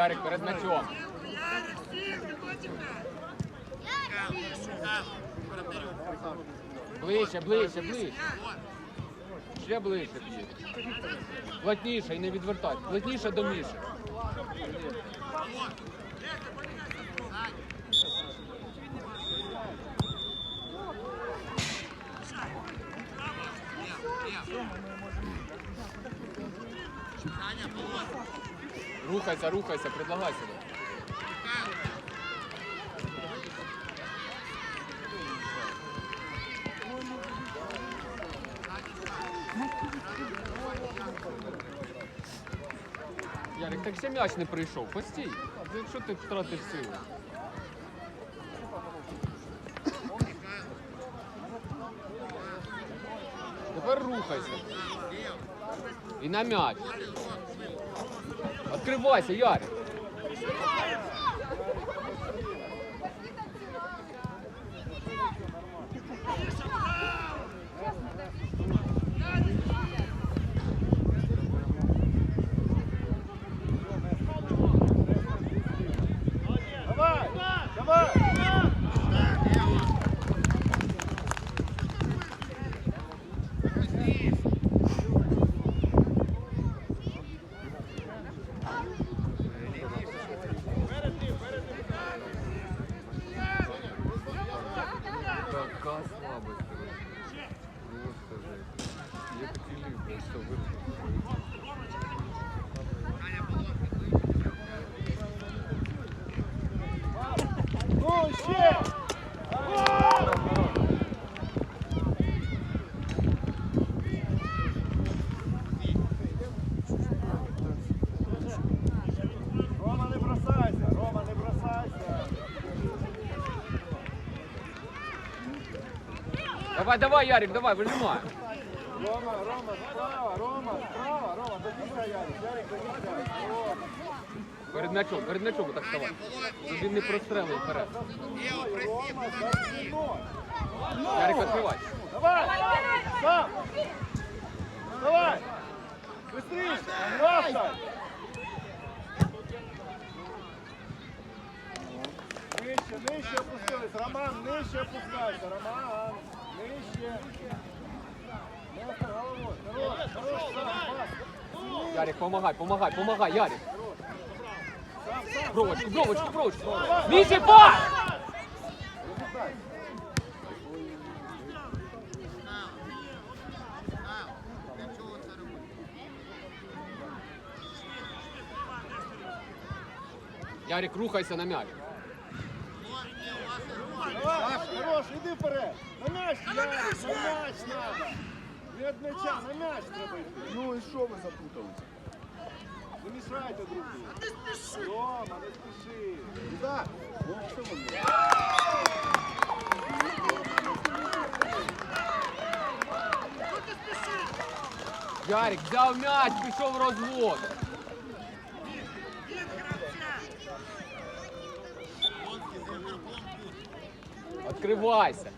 Ярик перед м'ячом. Ближче, ближче, ближче. Ще ближче. Плотніше і не відвертайся. Плотніше до Міші. Рухайся, рухайся, предлагай себе. Ярик, так ще м'яч не прийшов. Постій. Якщо ти втратиш силу. Тепер рухайся. І на м'яч. Відкривайся, Ярик. Давай! Давай! Така слабость. Просто жесть. Як тілі просто вирішили. Ну, ще! Рома, не бросайся! Рома, не бросайся! Давай, давай, Ярик, давай, вижимай. Рома, Рома, справа, Рома, справа, Рома, до кінця, Ярик, Ярик, до кінця. О, Перед м'ячом, перед м'ячом так ставай. Щоб він не прострелив вперед. Рома, за спиною. Ярик, відкривай. Давай! Сам! Давай! Быстрее! Раша! Нижче, нижче опустились. Роман, нижче опускайся. Роман, Ярик, помагай, помагай, помагай, Ярик. Бровочку, бровочку, бровочку. Міші, пас! Ярик, рухайся на м'яч. Давай, хорош, іди вперед. На м'яч, на м'яч надо. Не від м'яча, на м'яч треба йти. Ну і що ви запуталися? Не мішайте друг другу. Рома, не спіши. Так, ну що ви? Ярик, взяв м'яч, пішов розвод. Відкривайся.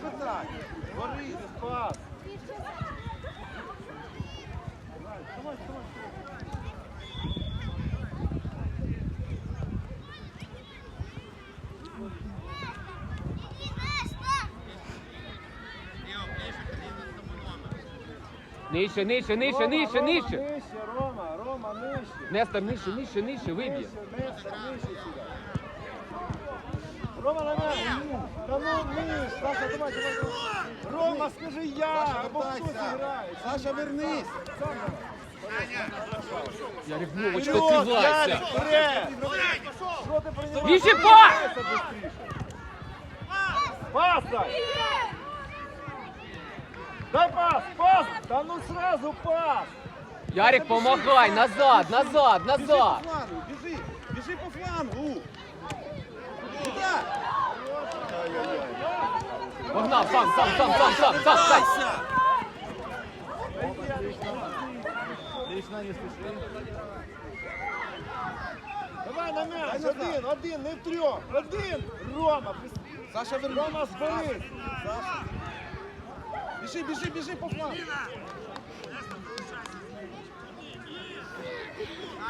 Що так? Бори, спас. Нижче, нижче, нижче, нижче, нижче. Нижче, Рома, Рома, нижче. Нестор, нижче, нижче, нижче, виб'є. Нижче, нижче сюди. Рома, м'яч. Та ну. Саша, давай, давай, давай. Рома, скажи я, Саша, або хтось вертайся. грає. Саша, вернись! Ярик, Вовочка, Вперед. Ярик, вперед! Що ти прийняла? Віжі, пас! Пас дай! Дай пас, пас! Да ну сразу пас! Ярик, помагай, назад, назад, Біжи по назад. флангу, біжи! Біжи по флангу! Погнав, сам, сам, сам, сам, сам, сам, сам. Лично не спіши. Давай на м'яч! Один, один, не в трьох! Один! Рома! Саша, вернись! Рома, зберись! Саша! Біжи, біжи, біжи по флангу! Високий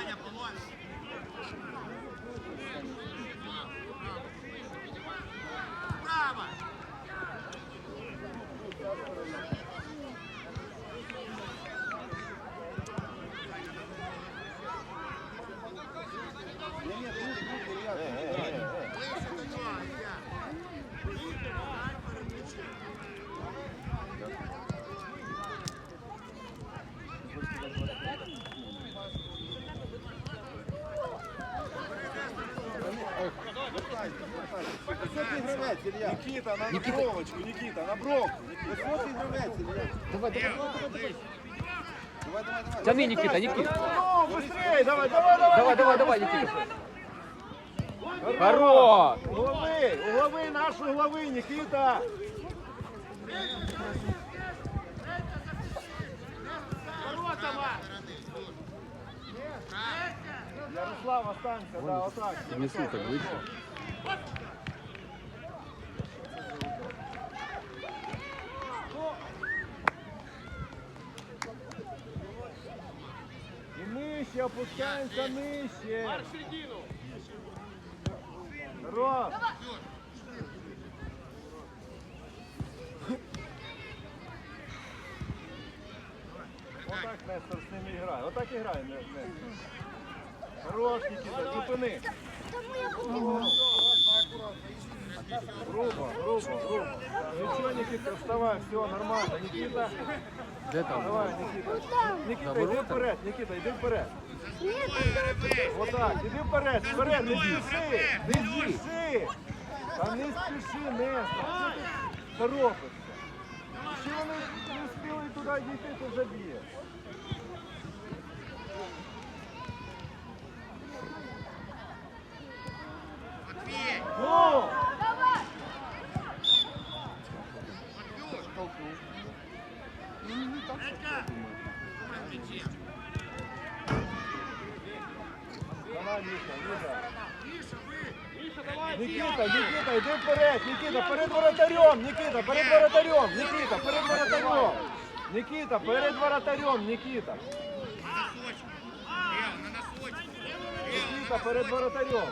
гравець, Ілля. Нікіта, на Нікіта. бровочку, Нікіта, на бровку. Високий гравець, Ілля. Давай, давай. Давай, давай, давай. Тяни, Никита, Никита. Ну, быстрее, давай, давай, давай. Давай, давай, давай, Никита. Хорош! Угловий, угловий наш угловий, Нікіта. Ярослав, останься, да, отак. Несу так вийшло. Нижче, опускаємося нижче. Хорош. Отак Нестор з ними грає. Отак і грає Не- Нестор. Хорош, Нікіта, зупини. Грубо, грубо, грубо. Нічого, Нікіта, вставай, все, нормально. Нікіта, Де там? давай, Нікіта. Нікіта, йди вперед, Нікіта, йди вперед. Отак, іди вперед, вперед, не спіши, не спіши. Та не спіши, не торопишся? Ще вони не встигли туди дійти, то вже б'є. Ну! Давай, Міша, Міша. Нікіта, Нікіта, вперед, Нікіта, перед воротарем, Нікіта, перед воротарем, Нікіта, перед воротарем. Нікіта, перед воротарем, Нікіта. Нікіта, перед воротарем.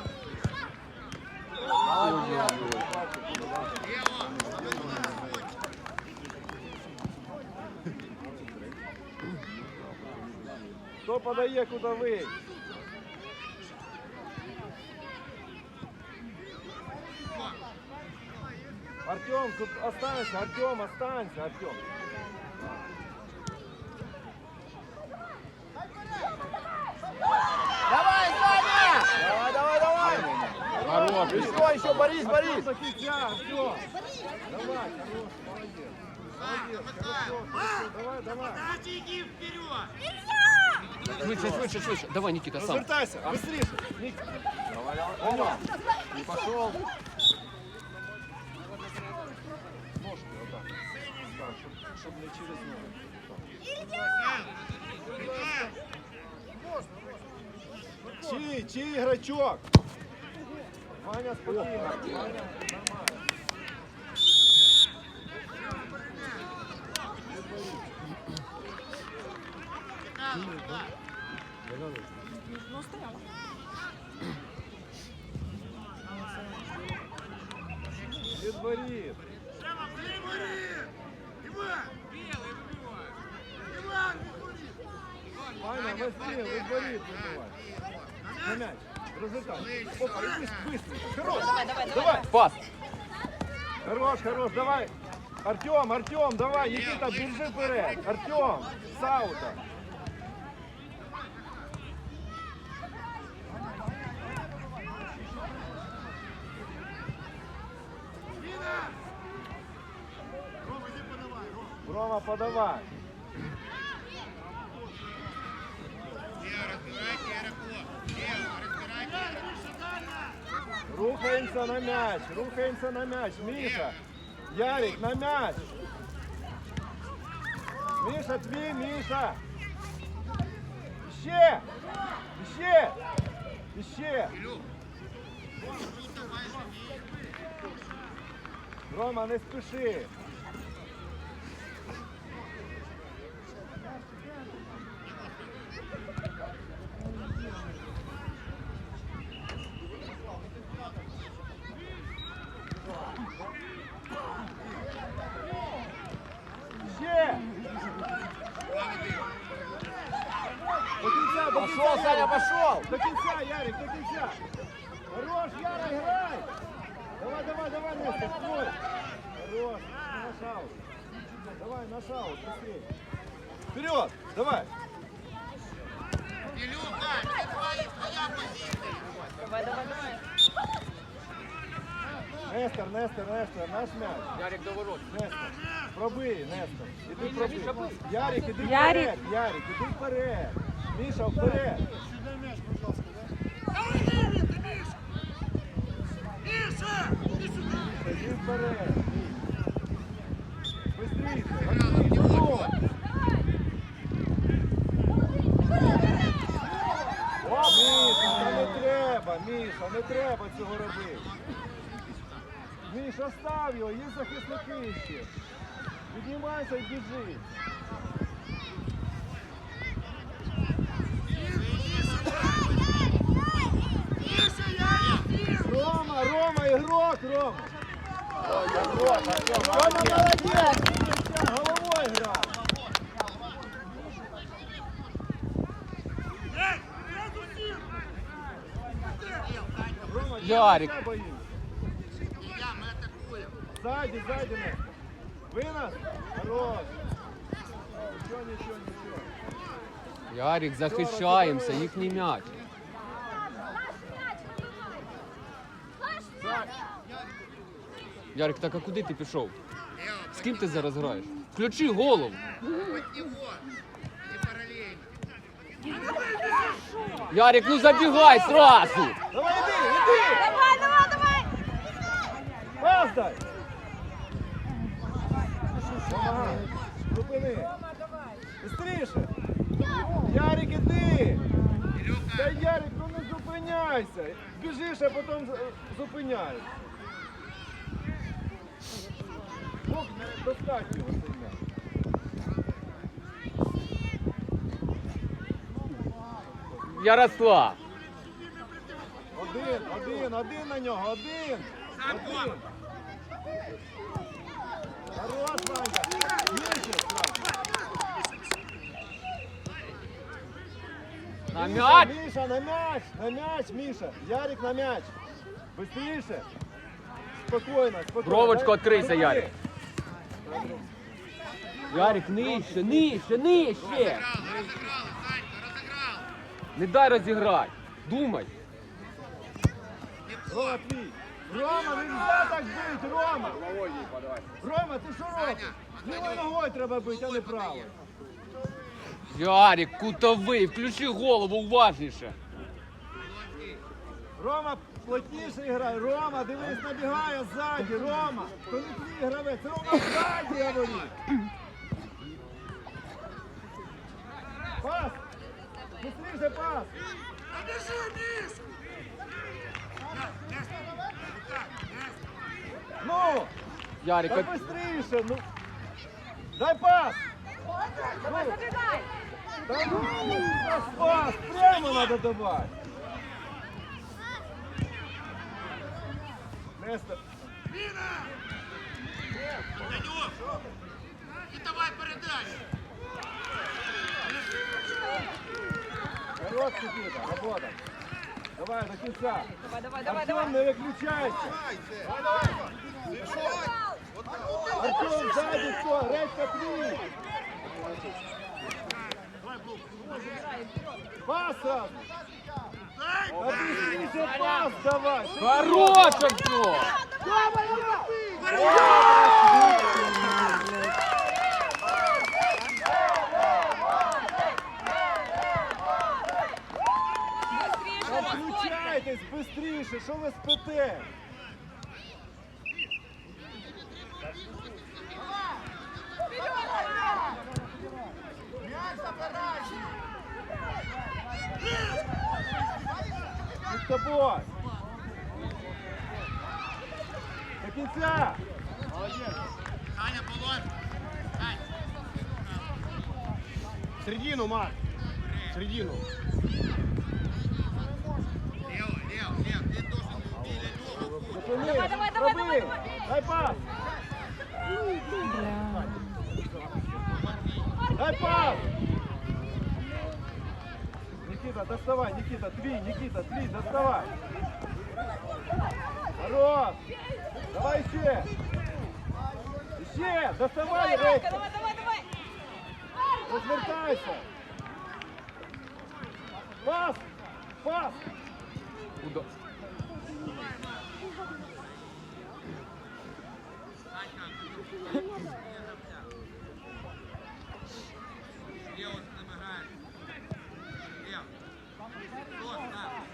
Хто подає, куди ви? Артем, тут останься, Артем, останься, Артем. Давай, Саня! Давай, давай, давай! Хорош! Еще, еще, Борис, Борис! Кінця, Артем! Давай, хорош, молодец. Молодец, хорошо, давай, давай. Швидше, швидше, швидше. Давай, Никита, сам. Розвертайся, быстрее. Ник. Давай, давай. Ома. Не пошел. Щоб, не через ногу. Чий, чий іграчок? Ваня спокійно. Ваня, возьми, відворіт вибивай. На м'яч. Розвертай. Опа, і быстро, быстро. Хорош. Давай, давай, давай. Пас. Хорош, хорош, давай. Артем, Артем, давай, Никита, бежи вперед. Артем, с аута. Рома, подавай. Рухаемся на мяч, Рухаємося на мяч. Миша, Ярик, на мяч. Миша, твій, Миша. Ще, ще, ще. Рома, не спіши. Ще! До кінця, до кінця, Пошел, Саня, Ярик. пошел! До кінця, Ярик, до кінця. Хорош, Яра, грай. Давай, давай, давай, Нестор, стой. Хорош, на шаут. Давай, на шаут, быстрее. Вперед, давай. давай. Нестор, Нестор, Нестор, наш мяч. Ярик до ворот. Нестор, пробий, Нестор. Іди пробий. Ярик, іди Ярик. вперед, Ярик, іди вперед. Міша, вперед. Іди вперед. Міша, не треба, Міша, не треба цього робити. Міша, став є захисники. Піднімайся і біжи. Рома, Рома, ігрок, Рома. Рома молодець! Головою грав. Рома, Ярик. я боюсь. Сзади, сзади нас. Вы нас? Хорош. Ничего, ничего, ничего. Ярик, захищаємося, їхній м'яч. Ярик, так а куди ти пішов? З ким ти зараз граєш? Включи голову. Ярик, ну забігай сразу! Давай, иди, иди! Давай, давай, давай! Пас дай! Зупини. Быстріше. Ярик, іди! Та Ярик, ну не зупиняйся. Біжиш, а потім зупиняєшся. Сильно. Ярослав! Один, один, один на нього, один. Один. Хорош, Ванька. Нижче. На Міша, м'яч! Міша, на м'яч, на м'яч, Міша. Ярик на м'яч. Быстріше. Спокійно, спокійно. Бровочку відкрийся, Ярик. Ярик, нижче, нижче, нижче! Не дай розіграти. Думай. Рома, твій. Рома, не можна так бити, Рома. Рома, ти що робиш? Лівою ногою треба бити, а не правою. Ярик, кутовий, включи голову уважніше. Рома, плотніше грай. Рома, дивись, набігає ззаді. Рома, то не твій гравець. Рома, ззаді, я говорю. Пас. Быстріше пас. Ну, Ярик, дай от- быстріше, ну. Дай пас. Давай, забегай! Да ну, пас, пас, прямо надо давать. Нестор. Хорош, Никита, работа. Давай, до конца. Давай, давай, давай, Артем, давай! не выключайся. Артем, сзади кто? Редька, три. Пас сразу. Да быстрее пас давай. Хорош, Артем! Включайтесь быстріше, що ви спите? Під тобою. До кінця. Середину, Марк. Середину. Зупини. Давай, давай, давай, давай, давай! Дай пас! Дай пас! Никита, доставай, Никита, твій, Никита, твій, доставай! Хорош! Давай ще! Ще! Доставай, Давай, Ромка, Рейка! давай, давай, давай. Розвертайся! Пас! Пас! Уда-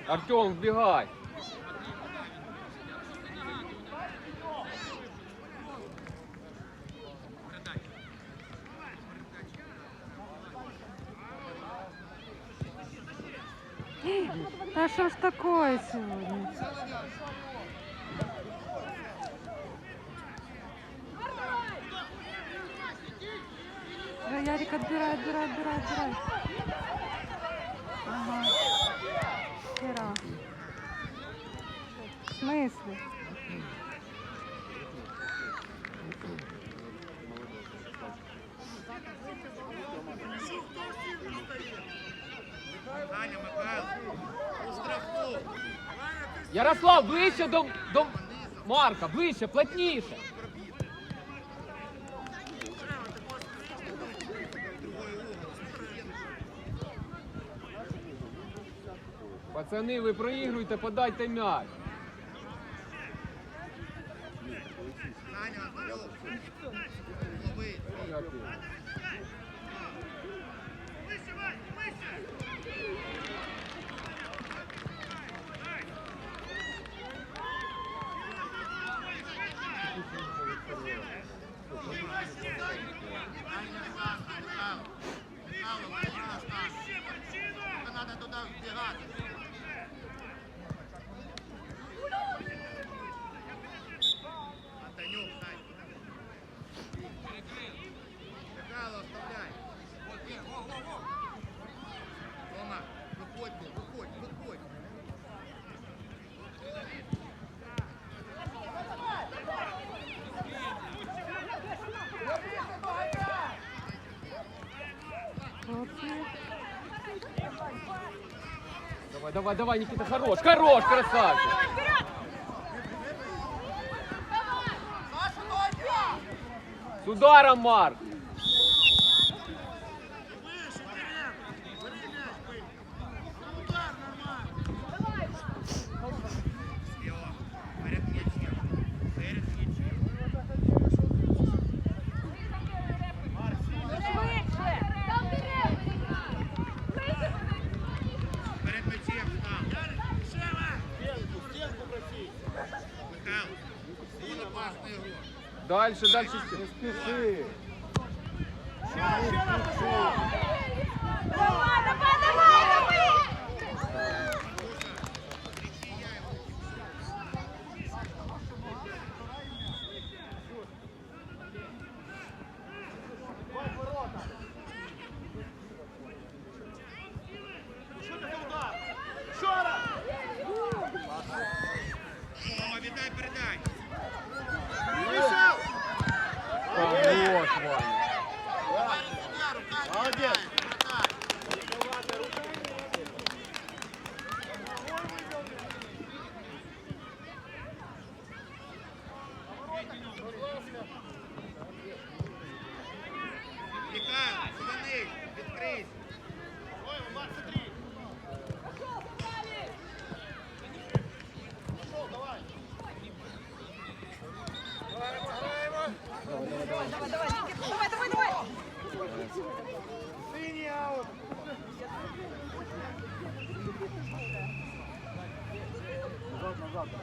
Артем, вбігай. Та що ж такое сьогодні? Да, Ярик, отбирай, отбирай, отбирай, отбирай. Ага. Хера. В смысле? Ярослав, ближче до, до Марка, ближче, плотніше. Пацани, ви проігруєте, подайте м'яч. Надо туди вбігати. Давай, давай, Никита, хорош, хорош, красавчик. С ударом, Марк. Дальше, дальше. Не сейчас, Давай, давай, давай, давай. Рома, віддай, передай. Хорош, Ваня. Молодець! Михайло, звони, відкрийся. Давай, давай, Никита, давай, давай, давай. Синій аут! Назад,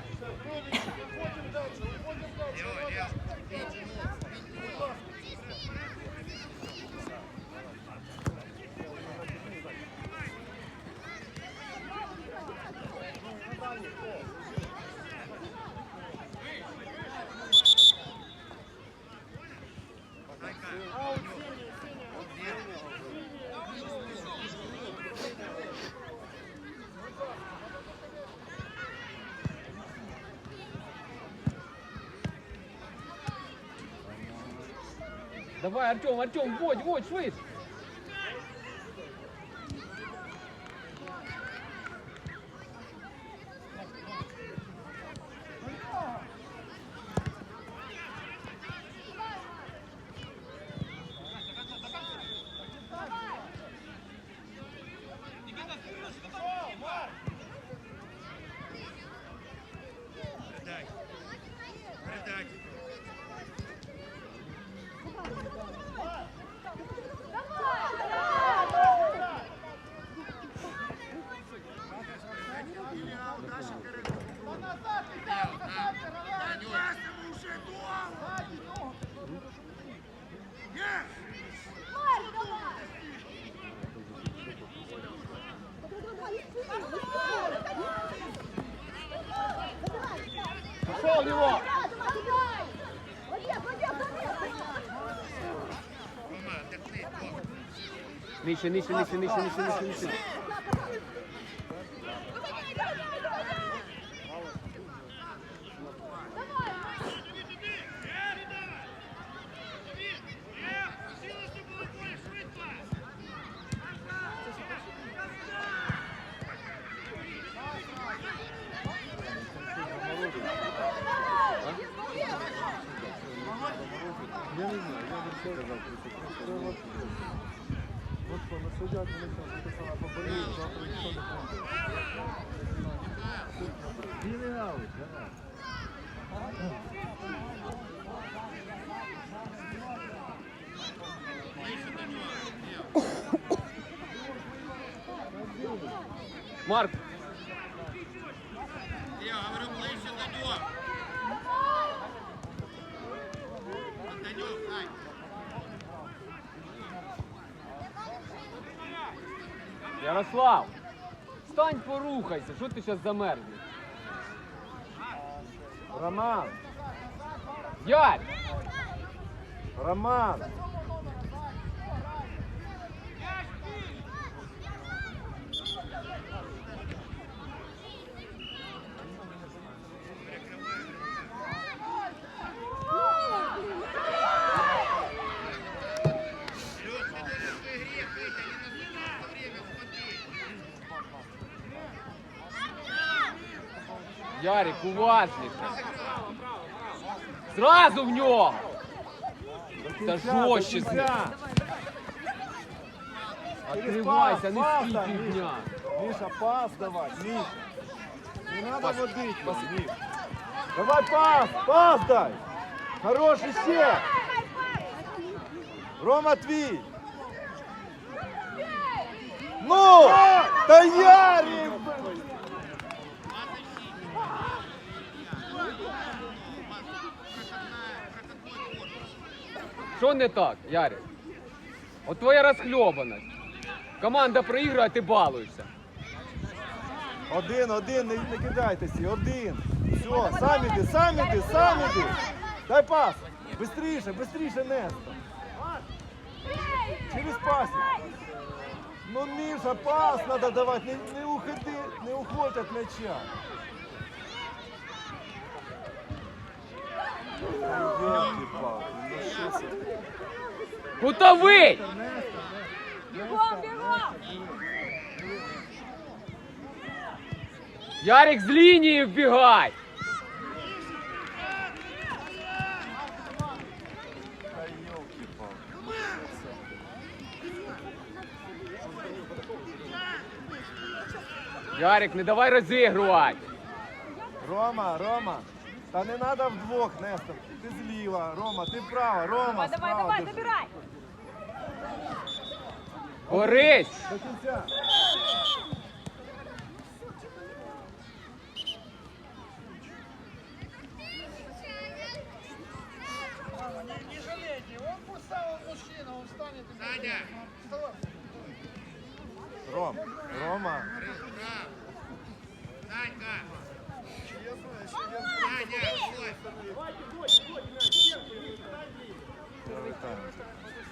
назад. Лео, Лео, Давай, Артем, Артем, водь, водь, швидше. Пошел его! Нижче, нижче, нижче, нижче, нижче, нижче, нижче. Я не знаю, я не все казав. Це от, от коли сидять, вони там написано, поболіють, завтра ніхто не Давай. Марк, Я говорю, ближче до нього. До нього, Ань. Ярослав, встань, порухайся, що ти зараз замерзнеш? Роман, Йоль! Роман. Ярик, уважніше. Зразу в нього. Та жорстче з ним. Відкривайся, не Пас, стій пас, півдня. Миша, пас давай, Миш. Не надо водить, вас, Миш. Давай пас, пас дай. Хороший ще. Рома твій. Ну, та Ярик. Що не так, Ярик? От твоя розхльобаність. Команда проігрує, а ти балуєшся. Один, один, не, не кидайтеся, один. Все, сам іди, сам іди, сам іди. Дай пас. Бистріше, бистріше, Нестор. Через пасик. Ну, Міша, пас треба давати, не, не уходи, не уходь від м'яча. Ёлки-палки? Кутовий! Бегом, бегом! Ярик з лінії вбігай! Ярик, не давай розігрувати. Рома, Рома, та не треба вдвох, Нестор. Ти зліва, Рома, ти вправо, Рома, Давай, давай, справа давай, держи. забирай! Борись! До кінця. Саня, Ром, Рома. прав. Санька. Ось. Привітаємо.